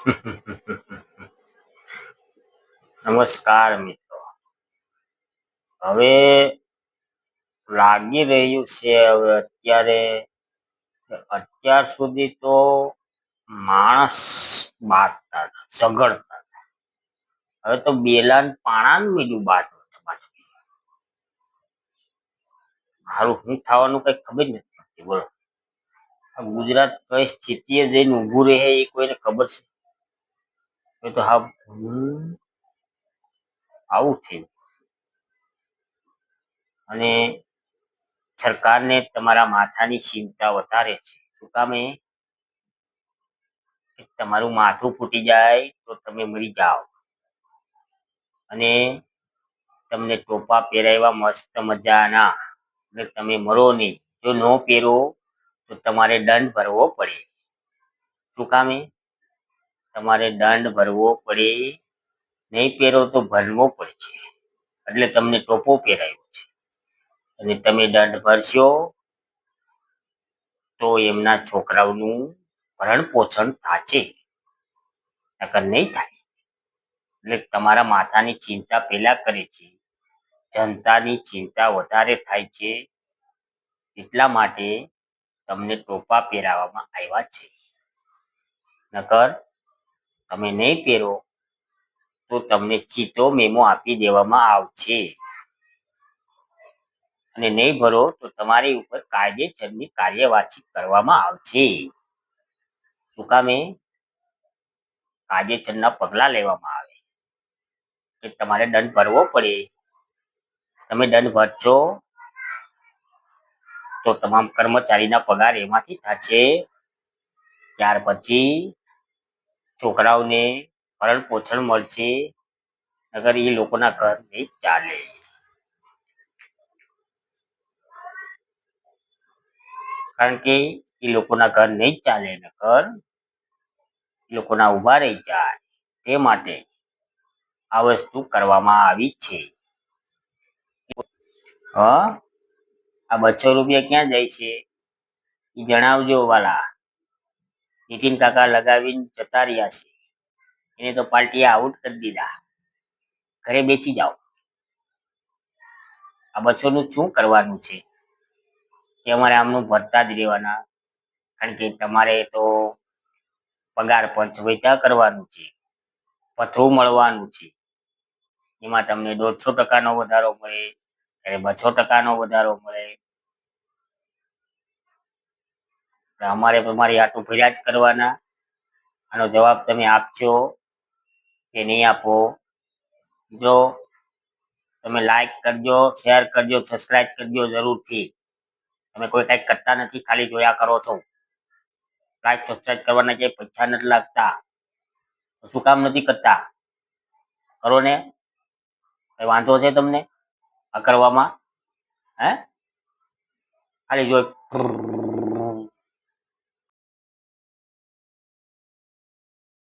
નમસ્કાર મિત્રો. હવે લાગી રહ્યું છે હવે અત્યારે, અત્યાર સુધી તો માણસ બાંધતા હતા ઝઘડતા હતા. હવે તો બેલાન પાણાનું બીજું બાંધવું મારું શું થવાનું કઈ ખબર નથી. પડતી બોલો. ગુજરાત કઈ સ્થિતિએ જઈને ઊભું રહે એ કોઈને ખબર છે? એ તો હા આવું થયું અને સરકારને તમારા માથાની ચિંતા વધારે છે. શું કામે તમારું માથું ફૂટી જાય તો તમે મરી જાઓ. અને તમને ટોપા પહેરાવ્યા મસ્ત મજાના. એટલે તમે મરો નહીં. જો ન પહેરો તો તમારે દંડ ભરવો પડે. શું કામે તમારે દંડ ભરવો પડે, નહીં પહેરો તો ભરવો પડશે. એટલે તમને ટોપો પહેરાયો છે. અને તમે દંડ ભરશો, તો એમના છોકરાઓનું ભરણ પોષણ થાશે નકર નહીં થાય. એટલે તમારા માથાની ચિંતા પેલા કરે છે. જનતાની ચિંતા વધારે થાય છે. એટલા માટે તમને ટોપા પહેરાવવામાં આવ્યા છે. નકર તમે નહીં પહેરો, તો તમને ચીતો મેમો આપી દેવામાં આવશે. અને નહીં ભરો, તો તમારી ઉપર કાયદેસરની કાર્યવાહી કરવામાં આવશે. ચુકામે કામે કાયદેસરના પગલાં લેવામાં આવે. કે તમારે દંડ ભરવો પડે. તમે દંડ ભરશો, તો તમામ કર્મચારીના પગાર એમાંથી થશે. ત્યાર પછી છોકરાઓને ભરણ પોષણ મળશે અગર એ લોકોના ઘર નહીં ચાલે. કારણ કે એ લોકોના ઘર નહીં ચાલે એ લોકોના ઊભા રહી જાય. તે માટે આ વસ્તુ કરવામાં આવી છે. આ બસો રૂપિયા ક્યાં જાય છે? એ જણાવજો વાલા. નીતિન કાકા લગાવીને જતા રહ્યા છે. એને તો પાર્ટીએ આઉટ કરી દીધા. ઘરે બેસી જાઓ. આ બસો શું કરવાનું છે? કે અમારે આમનું ભરતા જ રહેવાના. કારણ કે તમારે તો પગાર પંચ વૈતા કરવાનું છે. પથરું મળવાનું છે. એમાં તમને દોઢસો ટકાનો વધારો મળે, ત્યારે બસો ટકાનો વધારો મળે એટલે અમારે તમારી આટલું ફરિયાદ કરવાના. આનો જવાબ તમે આપજો કે નહીં આપો. જો તમે લાઈક કરજો શેર કરજો સબસ્ક્રાઇબ કરજો જરૂરથી. તમે કોઈ કંઈક કરતા નથી, ખાલી જોયા કરો છો. લાઈક સબસ્ક્રાઇબ કરવાના જે પૈસા નથી લાગતા. શું કામ નથી કરતા? કરો ને. કઈ વાંધો છે તમને આ કરવામાં? હે? ખાલી જો